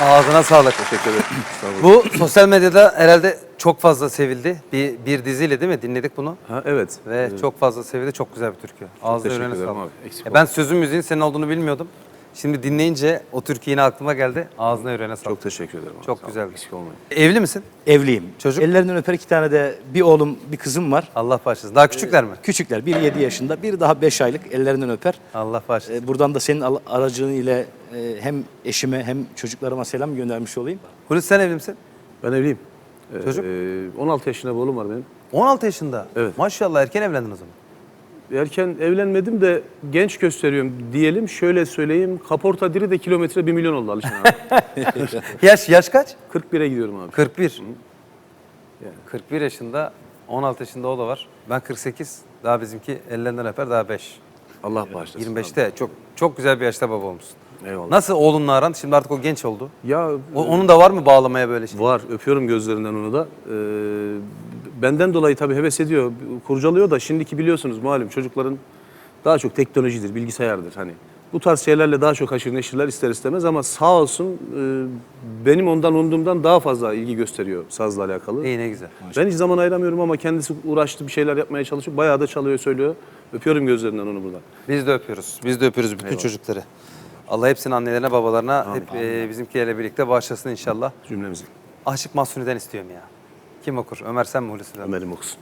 Ağzına sağlık. Teşekkür ederim. Bu sosyal medyada herhalde çok fazla sevildi. Bir, bir diziyle değil mi? Dinledik bunu. Ha, evet. Ve çok fazla sevildi. Çok güzel bir türkü. Ağzına teşekkür ederim sağlık. abi. Eksik Ya ben sözün müziğin senin olduğunu bilmiyordum. Şimdi dinleyince o türkü yine aklıma geldi. Ağzına yüreğine sağlık. Çok teşekkür ederim. abi. Çok güzel. Eksik olmayın. Evli misin? Evliyim. Çocuk? Ellerinden öper iki tane de bir oğlum bir kızım var. Allah bağışlasın. Daha küçükler mi? Küçükler. Biri 7 yaşında, biri daha 5 aylık ellerinden öper. Allah bağışlasın. Ee, Buradan da senin aracın ile e, hem eşime hem çocuklarıma selam göndermiş olayım. Hulusi sen evli misin? Ben evliyim. Ee, Çocuk? e, 16 yaşında bir oğlum var benim. 16 yaşında. Evet. Maşallah erken evlendin o zaman. Erken evlenmedim de genç gösteriyorum diyelim. Şöyle söyleyeyim. Kaporta diri de kilometre 1 milyon oldu Alişan abi. Yaş yaş kaç? 41'e gidiyorum abi. 41. Yani. 41 yaşında, 16 yaşında o da var. Ben 48. Daha bizimki ellerinden öper daha 5. Allah bağışlasın. 25'te çok çok güzel bir yaşta baba olmuşsun. Eyvallah. Nasıl oğlunla aran? Şimdi artık o genç oldu. Ya O- onun da var mı bağlamaya böyle şey? Var. Öpüyorum gözlerinden onu da. Ee, benden dolayı tabii heves ediyor. Kurcalıyor da şimdiki biliyorsunuz malum çocukların daha çok teknolojidir, bilgisayardır hani. Bu tarz şeylerle daha çok haşır neşirler ister istemez ama sağ olsun e, benim ondan umduğumdan daha fazla ilgi gösteriyor sazla alakalı. İyi ne güzel. Ben hiç zaman ayıramıyorum ama kendisi uğraştı bir şeyler yapmaya çalışıyor. Bayağı da çalıyor söylüyor. Öpüyorum gözlerinden onu buradan. Biz de öpüyoruz. Biz de öpüyoruz bütün çocukları. Allah hepsinin annelerine, babalarına, hep e, bizimkilerle birlikte bağışlasın inşallah. Cümlemizi. Aşık Mahsuni'den istiyorum ya. Kim okur? Ömer sen mi Hulusi'den? Ömer'im okusun.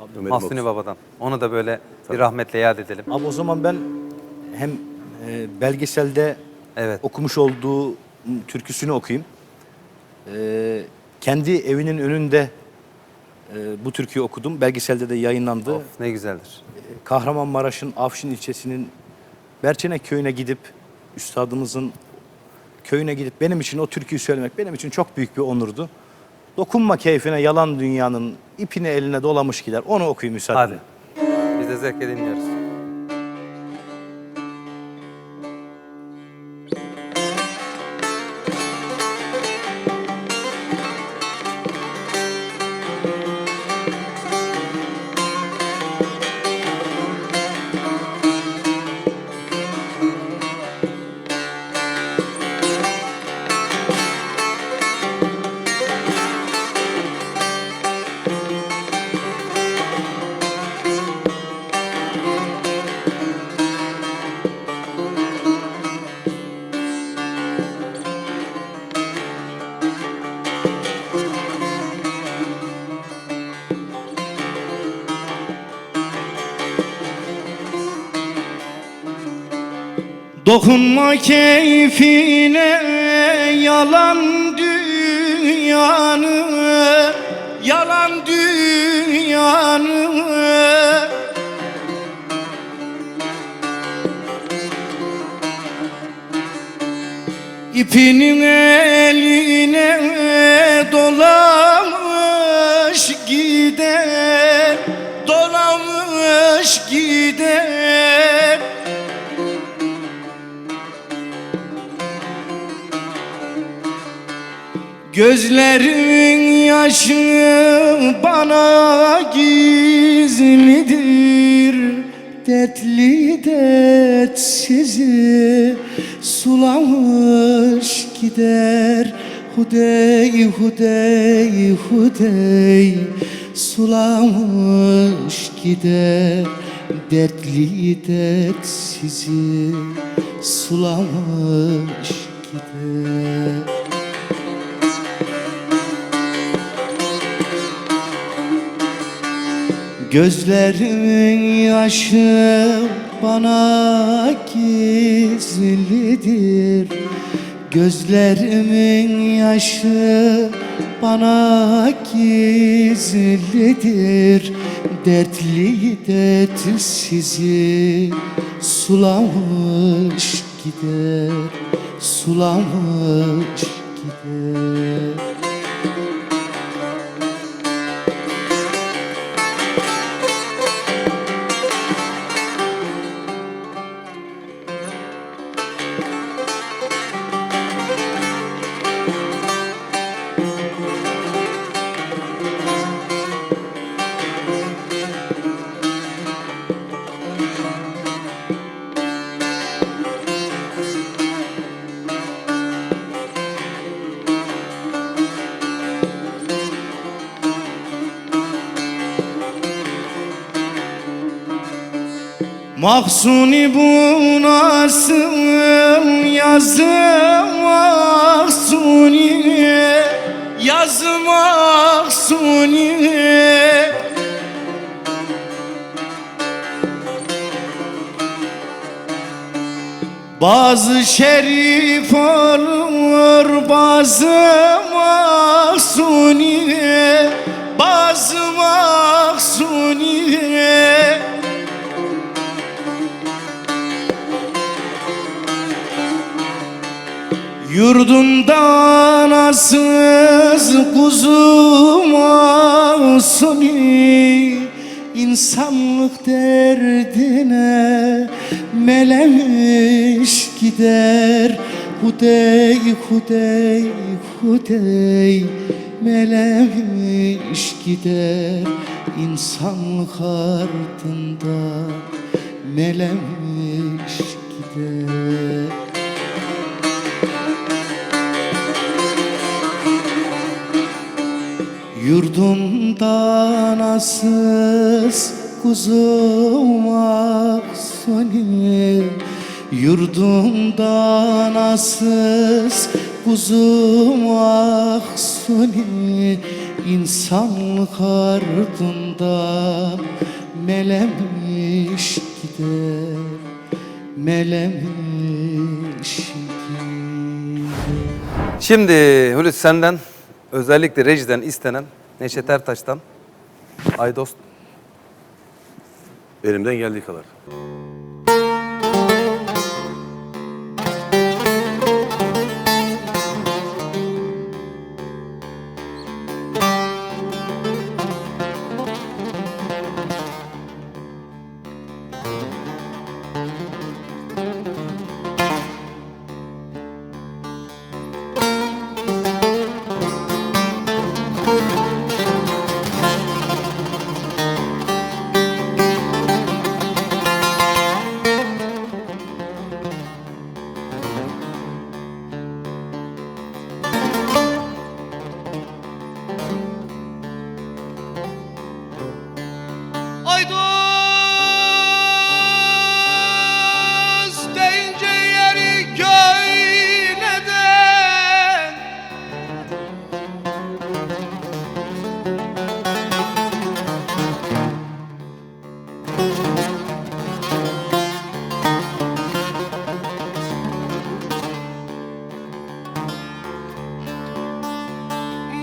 Ömer'im Mahsuni okusun. babadan. Onu da böyle bir rahmetle yad edelim. Abi o zaman ben hem e, belgeselde Evet. okumuş olduğu türküsünü okuyayım. E, kendi evinin önünde e, bu türküyü okudum. Belgeselde de yayınlandı. Of ne güzeldir. Kahramanmaraş'ın Afşin ilçesinin Berçenek köyüne gidip üstadımızın köyüne gidip benim için o türküyü söylemek benim için çok büyük bir onurdu. Dokunma keyfine yalan dünyanın ipini eline dolamış gider. Onu okuyayım müsaadenle. Hadi. Biz de zevkle dinliyoruz. Dokunma keyfine yalan dünyanı Yalan dünyanı. İpinin eline dolamış gider Dolamış gider Gözlerimin yaşı bana gizlidir Dertli dertsizi sulamış gider Hudey hudey hudey. Sulamış gider Dertli dertsizi sulamış gider Gözlerimin yaşı bana gizlidir. Gözlerimin yaşı bana gizlidir. Dertli dertsizi sulamış gider Sulamış Mahsuni bu nasıl yazım Mahsuni Yazım Mahsuni Bazı şerif olur bazı mahsuni Bazı mahsuni Yurdunda anasız kuzum asuni insanlık derdine melemiş gider. Hudey hudey hudey melemiş gider. İnsanlık ardında melemiş gider Yurdumda nasız kuzum aksoni Yurdumda nasız kuzum aksoni İnsanlık ardında melemiş gider Melemiş gider. Şimdi Hulusi senden özellikle rejiden istenen Neşet Ertaş'tan Aydost Elimden geldiği kadar.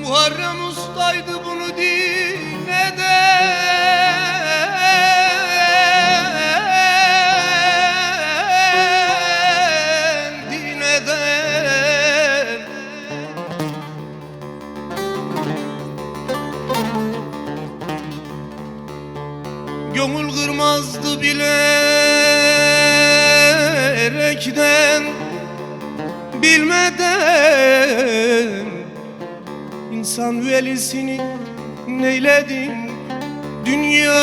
Muharrem ustaydı bunu dineden Dineden Gönül kırmazdı bilerekten. Bilmeden İnsan velisini neyledin? Dünya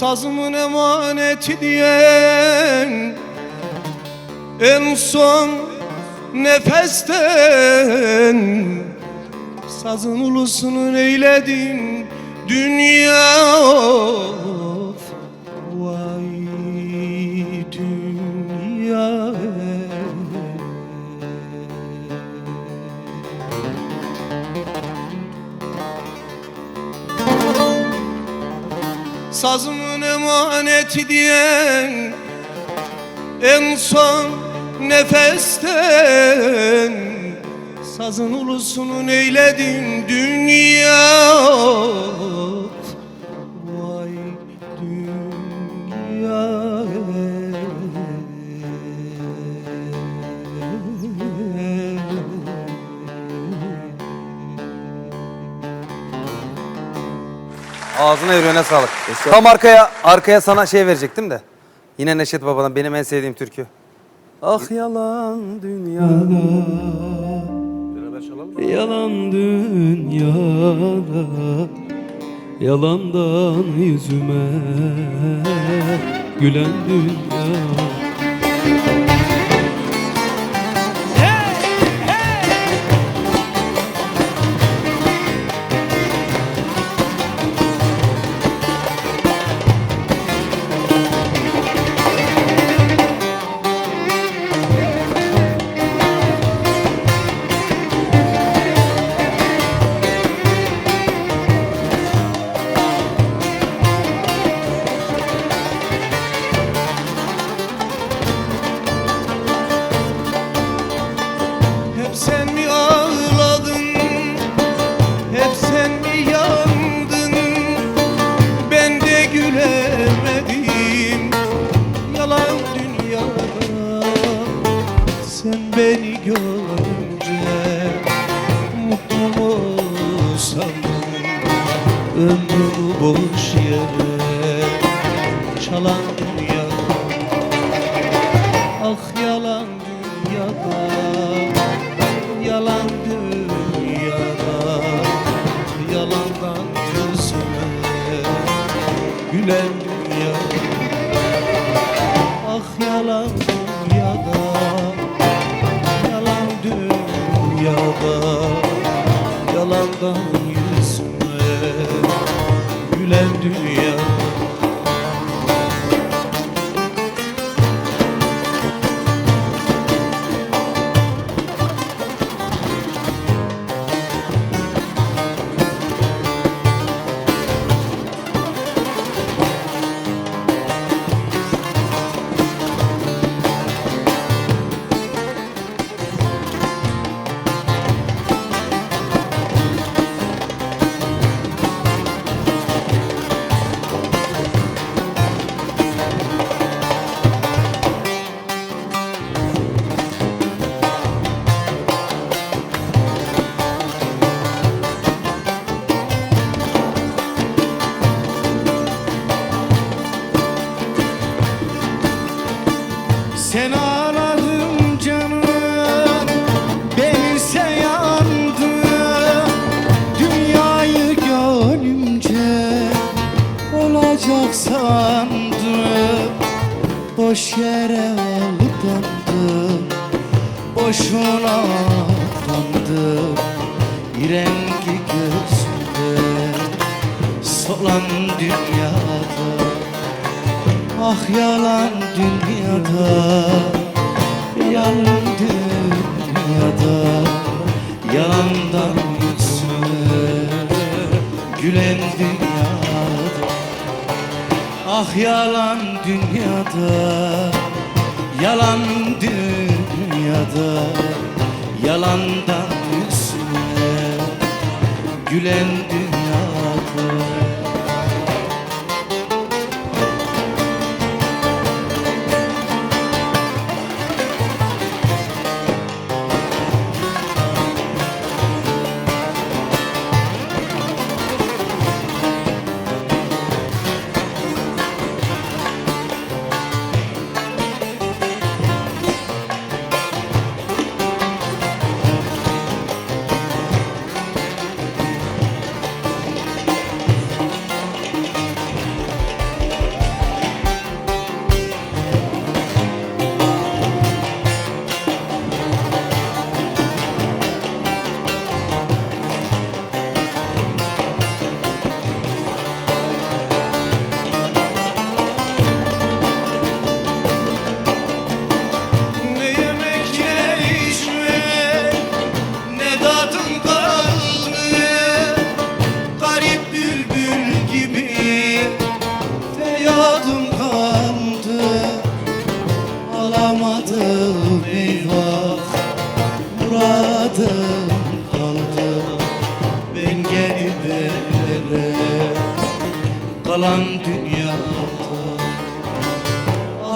Sazımın emaneti diyen En son nefesten Sazın ulusunu eyledin dünya Sazımın emaneti diyen En son nefesten Sazın ulusunun eyledin dünya Ağzına yüreğine sağlık. Tam arkaya arkaya sana şey verecektim de. Yine Neşet Baba'dan benim en sevdiğim türkü. Ah yalan dünyada? Yalan dünyada Yalandan yüzüme Gülen dünya dünyada Sen beni görünce Mutlu mu sandın? Ömrümü boş yere Çalan dünyada Boş yere aldandım Boşuna kandım Bir rengi gözümde Solan dünyada. Ah yalan dünyada. Yalan dünyada. Yalandan yüzüme Gülen dünyada Ah yalan dünyada Yalan dünyada Yalandan yüzüme Gülen dünyada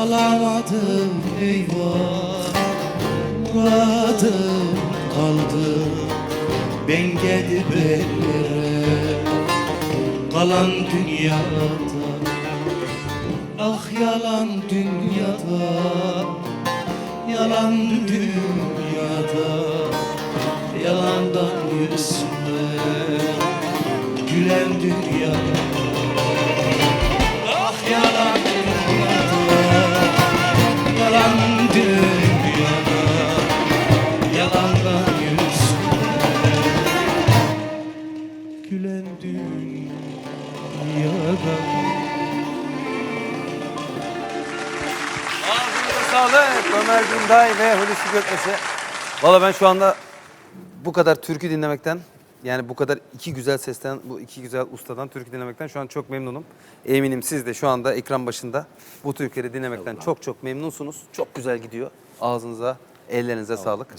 Alamadım eyvah. Muradım kaldı Ben gidip ellere Kalan dünyada. Ah yalan dünyada Yalan dünyada. Yalandan yüzüme Gülen dünyada Günday ve Hulusi Gökmeş'e. Valla ben şu anda bu kadar türkü dinlemekten yani bu kadar iki güzel sesten, bu iki güzel ustadan türkü dinlemekten şu an çok memnunum. Eminim siz de şu anda ekran başında bu türküleri dinlemekten çok çok memnunsunuz. Çok güzel gidiyor. Ağzınıza, ellerinize sağlık.